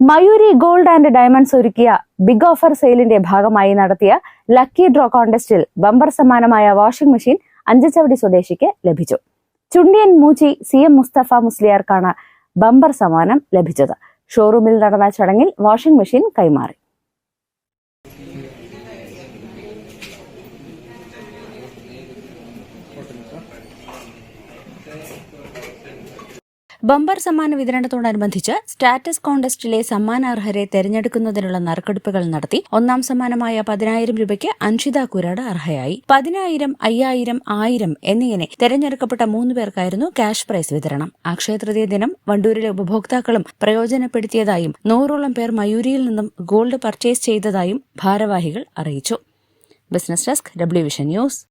Mayuri gold and diamonds ഒരുക്കിയ big offer സെയിലിന്റെ ഭാഗമായി നടത്തിയ ലക്കി ഡ്രോ കോൺടെസ്റ്റിൽ ബമ്പർ സമ്മാനമായ വാഷിംഗ് മെഷീൻ അഞ്ചച്ചവടി സ്വദേശിക്ക് ലഭിച്ചു. ചുണ്ടിയൻ മൂച്ചി സി എം മുസ്തഫ മുസ്ലിയാർക്കാണ് ബമ്പർ സമ്മാനം ലഭിച്ചത്. ഷോറൂമിൽ നടന്ന ചടങ്ങിൽ വാഷിംഗ് മെഷീൻ കൈമാറി. ബമ്പർ സമ്മാന വിതരണത്തോടനുബന്ധിച്ച് സ്റ്റാറ്റസ് കോൺടെസ്റ്റിലെ സമ്മാനാർഹരെ തെരഞ്ഞെടുക്കുന്നതിനുള്ള നറുക്കെടുപ്പുകൾ നടത്തി ഒന്നാം സമ്മാനമായ പതിനായിരം രൂപയ്ക്ക് അൻഷിത കുരാട് അർഹയായി. പതിനായിരം അയ്യായിരം ആയിരം എന്നിങ്ങനെ തെരഞ്ഞെടുക്കപ്പെട്ട മൂന്ന് പേർക്കായിരുന്നു ക്യാഷ് പ്രൈസ് വിതരണം. അക്ഷയതൃതീയ ദിനം വണ്ടൂരിലെ ഉപഭോക്താക്കളും പ്രയോജനപ്പെടുത്തിയതായും നൂറോളം പേർ മയൂരിയിൽ നിന്നും ഗോൾഡ് പർച്ചേസ് ചെയ്തതായും ഭാരവാഹികൾ അറിയിച്ചു. Business desk W vision news.